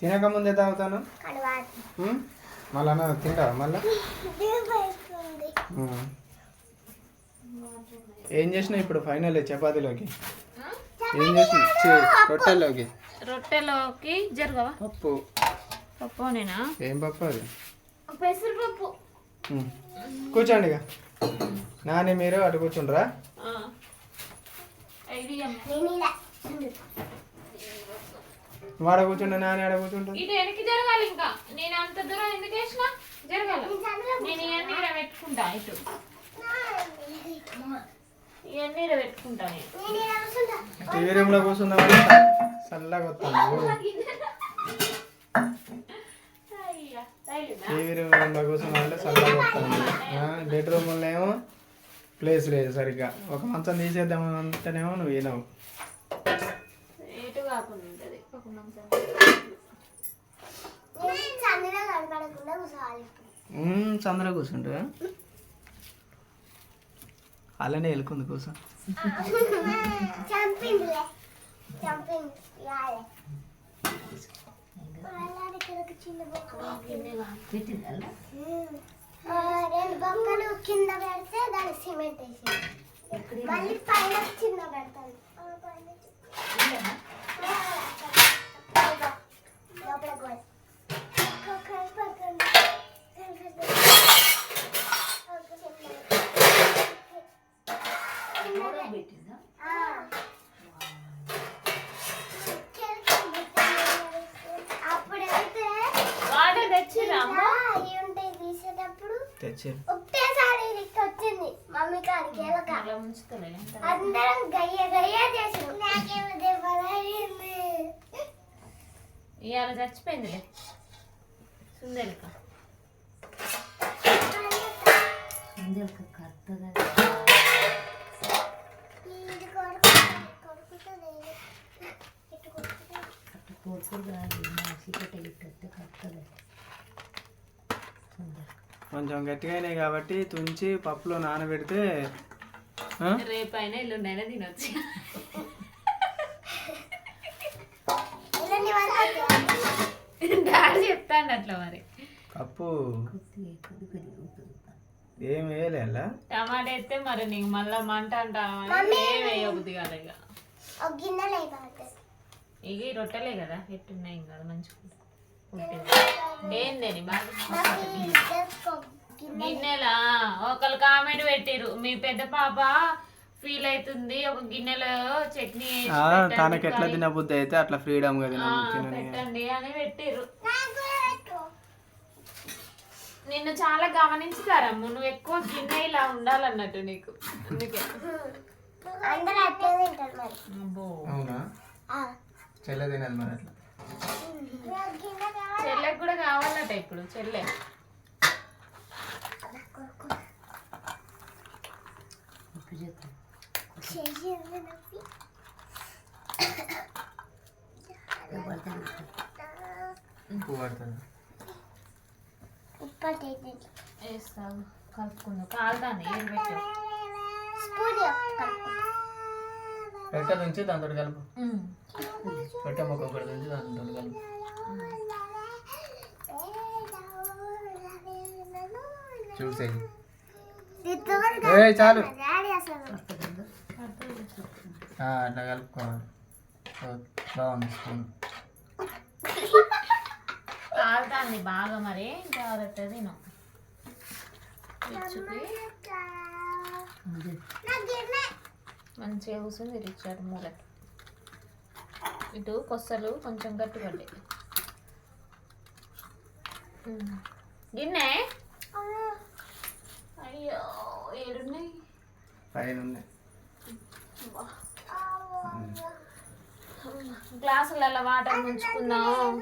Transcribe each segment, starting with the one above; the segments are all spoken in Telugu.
తినక ముందే తాగుతాను? మళ్ళా అన్న తింటావా మళ్ళా. ఏం చేసినా ఇప్పుడు ఫైనల్ చపాతీలోకి? ఏం చేసిన రొట్టెల్లోకి. రొట్టెలోకి జరగవా? పప్పు. పప్పు నేనా? ఏం పప్పు అది? పెసరపప్పు. కూర్చోండి ఇక. నాని మీరు అటు కూర్చుండ్రా? వాడ కూర్చుంటే నాని ఆడ కూర్చుంటా ఇటు వెనక్కి జరగాలి ఇంకా. నేను అంత దూరం ఎందుకు వేసిన? జరగాలి. నేను ఇవన్నీ ఈడ పెట్టుకుంటా ఇటు. ఇవన్నీ ఈడ పెట్టుకుంటా నేను. టీవీ రూమ్లో చల్లగా వస్తాను? టీవీ రూమ్లో కూర్చున్నామంటే చల్లగా వస్తాను బెడ్రూమ్లో ఏమో ప్లేస్ లేదు సరిగ్గా. ఒక మంచం తీసేద్దాం అంటేనేమో నువ్వు వినవు. ఎటు కాకుండా. ఉమ్, చంద్ర కూర్చుంటా అలానే వెళ్ళుకుంది కూర్చో. రెండు బొక్కలు కింద పెడితే దానికి సిమెంట్ వేసి మళ్ళీ పైన చిన్న పెడతాను ఆ, పైన చిన్న. లోపల గోడ. ఒక పక్కన. ఒక అప్పుడైతే వాటర్ తెచ్చిరా ఇక్కడికి వచ్చింది. మమ్మీ కాడికి అందరం గయ్య గయ్య చేసాం నాకేమో దెబ్బలాగింది ఇవాళ చచ్చిపోయిందిలే. సుందరిక. కొంచెం గట్టిగా అయినాయి కాబట్టి తుంచి పప్పులో నానబెడితే? రేపైనా ఎల్లుండైనా తినొచ్చు. ఇలాంటి వాళ్ళు డాడీ చెప్తాండి అట్లా మరి పప్పు ఏం వేయలే అలా? టమాటా వేస్తే మరి నీకు మళ్ళా మంట అంటాను ఏం వేయబుద్ది కాదు ఇక. ఒక గిన్నెలు అయిపోతుంది ఇక ఈ రొట్టెలే కదా? ఎట్టున్నాయి ఇంకా? మంచిగా ఏందని గిన్నెలా? ఒకళ్ళు కామెంట్ పెట్టిరు మీ పెద్ద పాప ఫీల్ అవుతుంది. ఒక గిన్నెలో చట్నీ తనకి ఎట్లా. తినబుద్ధి అయితే అట్లా ఫ్రీడమ్గా పెట్టండి అని పెట్టిరు నిన్ను చాలా గమనించుతారమ్మ నువ్వు ఎక్కువ గిన్నె ఇలా ఉండాలన్నట్టు నీకు. అందుకే. అందరూ అట్లే తింటారు మరి. అవునా? ఆ. చెల్ల తినదు మరి అట్లా. చెల్లెకి కూడా కావాలట ఇప్పుడు చెల్లె. ఉప్పు పడుతుంది? వేస్తాను కలుపుకుందాం కాలుతాను ఏది పెట్టు స్పూన్ కలుపు. పెట్ట నుంచి దాంతో కలుపు పెట్ట మొక్క ఒకటి నుంచి దాంతో కలుపు చూసేది ఏ చాలు అట్లా కలుపుకోవాలి బాగుంది స్పూన్ కాలుతాంది బాగా మరి జాగ్రత్త తిను గిన్నె మంచిగా కూర్చొని రిచ్చాడు మూలకి ఇటు కొස්සలు కొంచెం ఉమ్. గిన్నె? అయ్యో ఏడున్నాయి? పైన ఉన్నాయి గ్లాసులలో వాటర్ ముంచుకుందాం.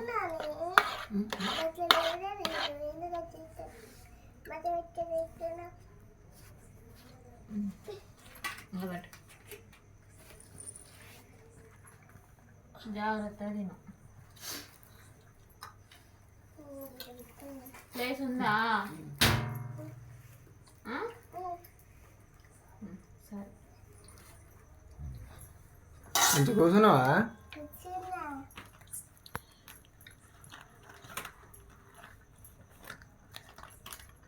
నిలబెట్టు. జాగ్రత్త తిను. ప్లేస్ ఉందా? ఇంత కూర్చున్నావా?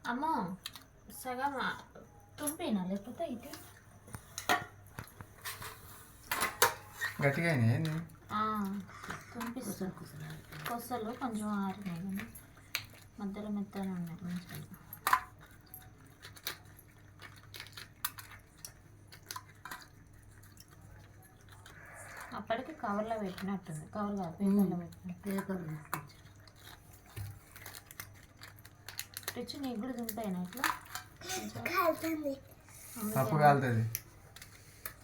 అమ్మో సగం తుంపేనా లేకపోతే అయితే గట్టిగా కొసలు కొంచెం ఆరినాయి కానీ మధ్యలో మెత్తగా ఉన్నాయి. మంచిగా అప్పటికి కవర్లో పెట్టినట్టుంది. కవర్ కాదు పేపర్లో పెట్టినట్టు రిచ్ నీకు కూడా ఇట్లా? కాలుతుంది. పప్పు కాలుతుంది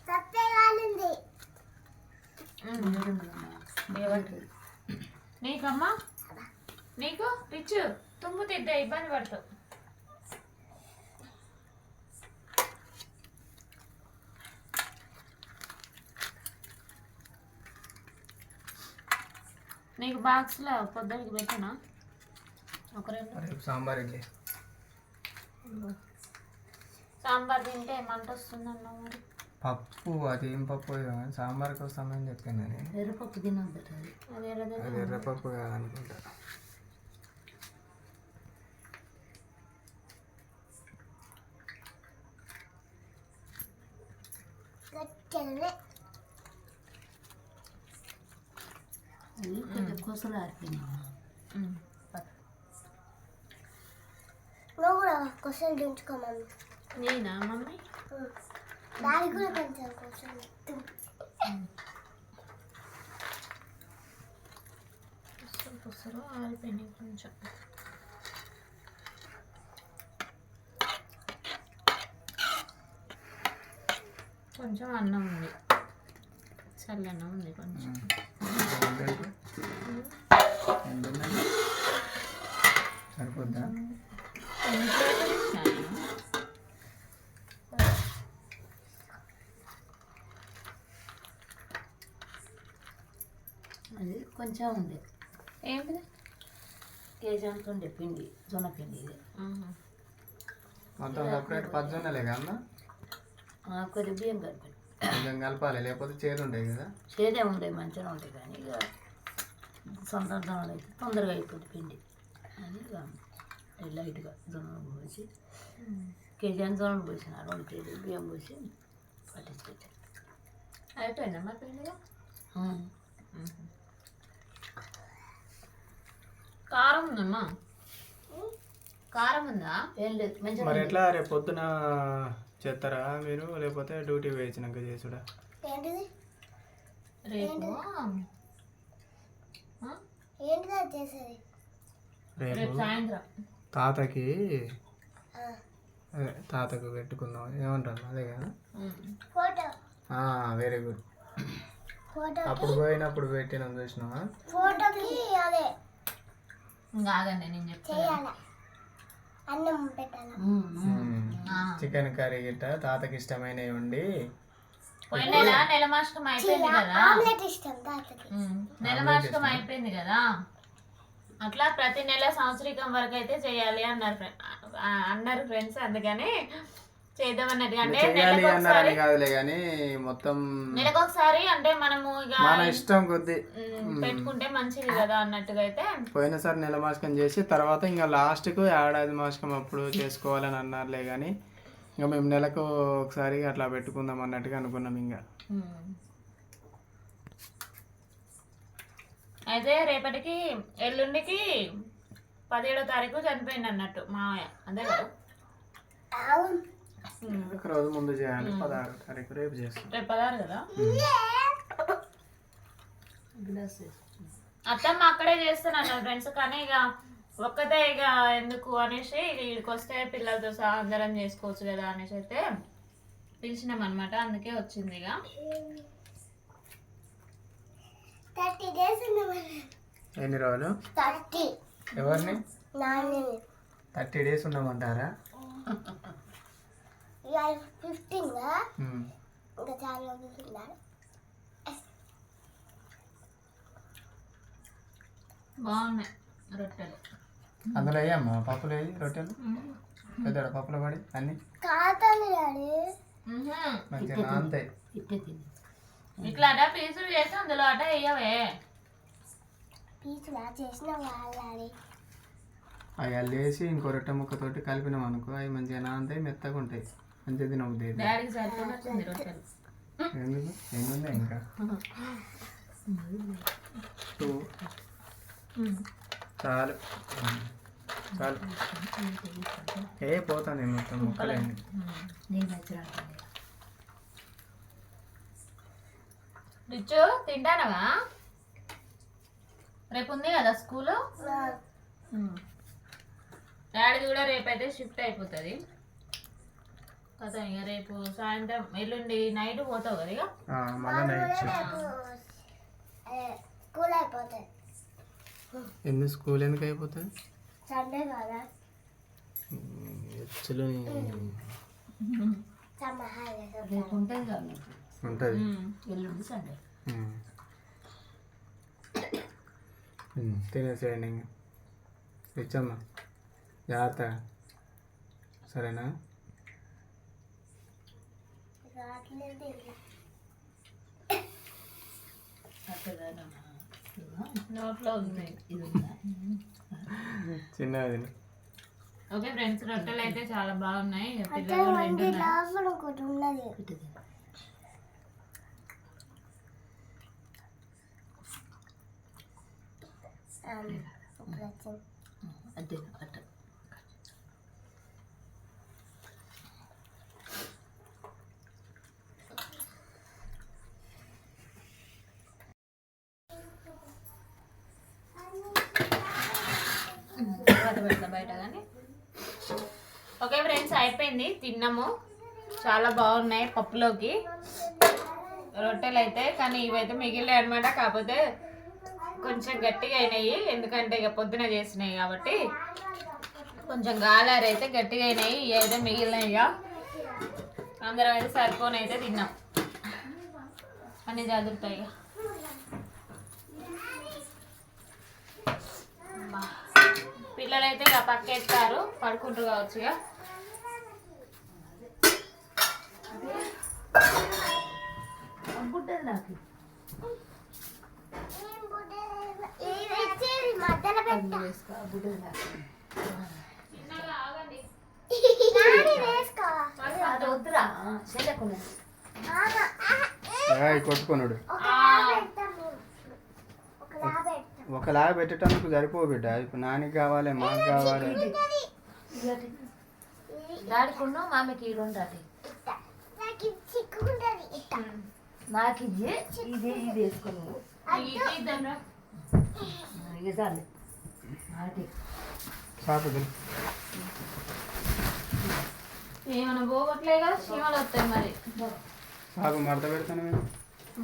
సత్తే కాలింది నీకమ్మా? నీకు? రిచ్ తుమ్ము తిద్దా ఇబ్బంది పడతావు నీకు బాక్స్లో పొద్దుడికి పెట్టినా? ఒక రెండు. సాంబార్ ఇడ్లీ. సాంబార్ తింటే మంట వస్తుందన్నా మరి. పప్పు అది ఏం పప్పు కానీ సాంబార్కి వస్తామని చెప్పాను నేను ఎర్రపప్పు తినొద్దట అది. ఎర్రపప్పు కాదనుకుంటా. కొంచెం కొసలు ఆరిపోయినాయి ఉమ్. నువ్వు కూడా మమ్మీ. నేనా మమ్మీ? దానికి కూడా కొంచెం ఆరిపోయినాయి కొంచెం కొంచెం అన్నం ఉంది చల్లన్నం ఉంది కొంచెం ఎంత ఉన్నాయి? సరిపోద్దా ఎన్ని ప్లేట్లు ఇచ్చాను? అది కొంచెం ఉంది. ఏంటిది? కేజీ అంత ఉండే పిండి జొన్న పిండి ఇది. మొత్తం సపరేట్ పచ్చొన్నలే కదమ్మా ఆ, కొద్ది బియ్యం కలిపి కొంచెం కలపాలి లేకపోతే చేదు ఉంటాయి కదా? చేదే ఉంటాయి మంచిగా ఉంటాయి కానీ ఇక సొంత జొన్నలు అయితే తొందరగా అయిపోతుంది పిండి. అని లైట్గా జొన్నలు పోసి కేజీ అంత జొన్నలు పోసిన రెండు కేజీలు బియ్యం పోసి పట్టించుకొచ్చాను అయిపోయిందా మరి కారం ఉందమ్మా. కారం ఉందా? ఏం లేదు మంచిగా మరి ఎట్లా? రేపు పొద్దున చేస్తారా మీరు? లేకపోతే డ్యూటీ వేయించినాక చేసుడా? ఏంటిది? రేపు ఆ? ఏంటిది అది చేసేది? రేపు రేపు సాయంత్రం. తాతకి ఆ, అదే, తాతకు పెట్టుకుందాం. ఏమంటారు? అదే కదా? Um. Photo. Very good. Photo అప్పుడు పోయినప్పుడు పెట్టినాం చూసినావా? ఫోటోకి అదే. ఇంకా ఆగండి నేను చెప్తాను. చేయాలి? అన్నం పెట్టాలి? చికెన్ కర్రీ గిట్ట తాతకి ఇష్టమైనవి ఉండి. పోయిన నెల నెల మాసకం అయిపోయింది కదా? ఆమ్లెట్ ఇష్టం తాతకి. ఉమ్, నెల మాసకం అయిపోయింది కదా? అట్లా ప్రతి నెల సంవత్సరికం వరకు అయితే చేయాలి అన్నారు అన్నారు ఫ్రెండ్స్ అందుకని చేద్దాం అన్నట్టుగా అంటే చేయాలి నెలకు ఒకసారి అన్నారని కాదులే కానీ మొత్తం నెలకు ఒకసారి అంటే మనము ఇక మన ఇష్టం కొద్ది. ఉమ్, పెట్టుకుంటే మంచిది కదా అన్నట్టుగా అయితే. పోయినసారి నెల మాసకం చేసి తర్వాత ఇంకా లాస్ట్కు ఏడాది మాసకం అప్పుడు చేసుకోవాలని అన్నారులే కానీ ఇంకా మేము నెలకు ఒకసారి అట్లా పెట్టుకుందాం అన్నట్టుగా అనుకున్నాం ఇంకా. ఉమ్. అయితే రేపటికి ఎల్లుండికి పదిహేడో తారీఖు చనిపోయింది అన్నట్టు మావయ్య. అంతే కదా? అవును. ఒక రోజు ముందు చేయాలి? పదహారు తారీఖు రేపు చేస్తాం. రేపు కదా? అత్తమ్మ అక్కడే చేస్తాను ఫ్రెండ్స్ కానీ ఇక ఒక్కతే ఇక ఎందుకు అనేసి ఇక ఇక్కడికి వస్తే పిల్లలతో సహా అందరం చేసుకోవచ్చు కదా అనేసి అయితే పిలిచినాం అనమాట అందుకే వచ్చింది ఇక. ఎన్ని రోజులు? థర్టీ. ఎవరిని? నాని థర్టీ డేస్ ఉన్నామంటారా ఫిఫ్టీన్. ఇంకా చాలా రోజులు ఉన్నారు బాగున్నాయి రొట్టెలు. అందులో వేయమ్మా పప్పులు వేయి రొట్టెలు? పెద్దడ పప్పులు పడి అన్ని. మంచిగా తిని. ఇట్లా అట పీసులు చేసి అందులో అట వేయవే. చేసిన అవి అల్లేసి ఇంకో రొట్టె ముక్కతోటి కలిపినాం అనుకో అవి మంచిగా నాంతాయి మెత్తగా ఉంటాయి మంచిగా తినవుతాయి డాడీకి సరిపోయినట్టుంది రొట్టెలు ఎందుకు? ఎన్ని ఉన్నాయి ఇంకా? టూ చాలు. చాలు. ఏ పోతాను మొత్తం ముక్కలేండి రిచ్చు తింటానవా? రేపు ఉంది కదా స్కూలు? డాడీ కూడా రేపైతే షిఫ్ట్ అయిపోతుంది. కదా ఇక రేపు సాయంత్రం ఎల్లుండి నైట్ పోతావు కదా ఇక? మళ్ళా నైట్ స్కూల్ అయిపోతుంది ఎందుకు స్కూల్ ఎందుకు అయిపోతుంది సండే కదా. ఎచ్చులు ఉంటుంది కదా మీకు ఉంటుంది. ఎల్లుండి సండే. తినేసేయండి ఇంకా ఇచ్చమ్మా. జాగ్రత్తగా. సరేనా? రావట్లేదు అక్కడ నోట్లో ఉంది ఇది ఉందా చిన్నగా తిను ఓకే ఫ్రెండ్స్ రొట్టెలు అయితే చాలా బాగున్నాయి ఇక అంటే పిల్లలు కూడా మంది తింటున్నారు లోపల ఒకటి ఉన్నది పెట్టింది ఇప్పుడు వచ్చింది అదే అట్ట తర్వాత పెడతా బయట కానీ. ఓకే ఫ్రెండ్స్ అయిపోయింది. తిన్నాము. చాలా బాగున్నాయి పప్పులోకి. రొట్టెలు అయితే కానీ ఇవైతే మిగిలినాయి అనమాట కాకపోతే కొంచెం గట్టిగా అయినాయి. ఎందుకంటే ఇక పొద్దున చేసినాయి కాబట్టి. కొంచెం గాలారు అయితే గట్టిగా అయినాయి. ఇవి మిగిలినాయి ఇక. అందరం అయితే సరిపోనైతే తిన్నాం. అన్ని చదువుతాయి ఇక. పిల్లలైతే ఇక పక్క ఎత్తారు పడుకుంటారు కావచ్చు ఇక. అనుకుంటుంది నాకు ఇది వచ్చేది మధ్యలో పెట్ట వేసుకో బుడ్డది నాకు నాని వేసుకో అది వద్దురా చెల్లెకుండా ఆహా, ఆహా, ఏ, ఏయ్, కొట్టుకొనుడు ఒక లా పెడతాము ఒక లా పెడతాం ఒకలాగా పెట్టేటందుకు సరిపో బిడ్డ. ఇప్పుడు నానికి కావాలి మాకు కావాలి. డాడీకున్న మామకి ఈ రెండు అటు ఇట్ట. నాకు ఇది ఇది ఏమైనా పోగొట్లే కదా చీమలు వస్తాయి మరి. సాపు మడత పెడతాను మేము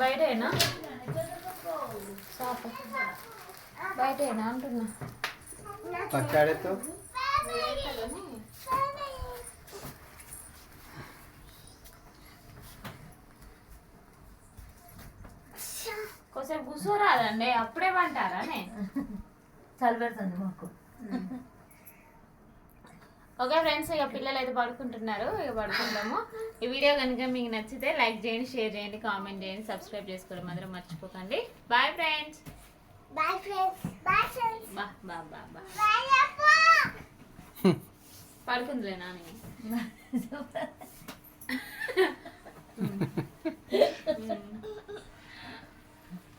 బయటేనా? సాపు బయటేనా అంటున్నా. పచ్చాడెత్తు కొంచెం కూర్చోరాదండి అప్పుడే పంటారా చలి పెడుతుంది మాకు. ఓకే ఫ్రెండ్స్ ఇక పిల్లలు అయితే పడుకుంటున్నారు ఇక పడుకుంటాము ఈ వీడియో కనుక మీకు నచ్చితే లైక్ చేయండి షేర్ చేయండి కామెంట్ చేయండి సబ్స్క్రైబ్ చేసుకోవడం మాత్రం మర్చిపోకండి. Bye friends. Bye friends bye friends బా బా బా బా బాయ్ అప్ప పడుకుందిలే నాని? ఉమ్.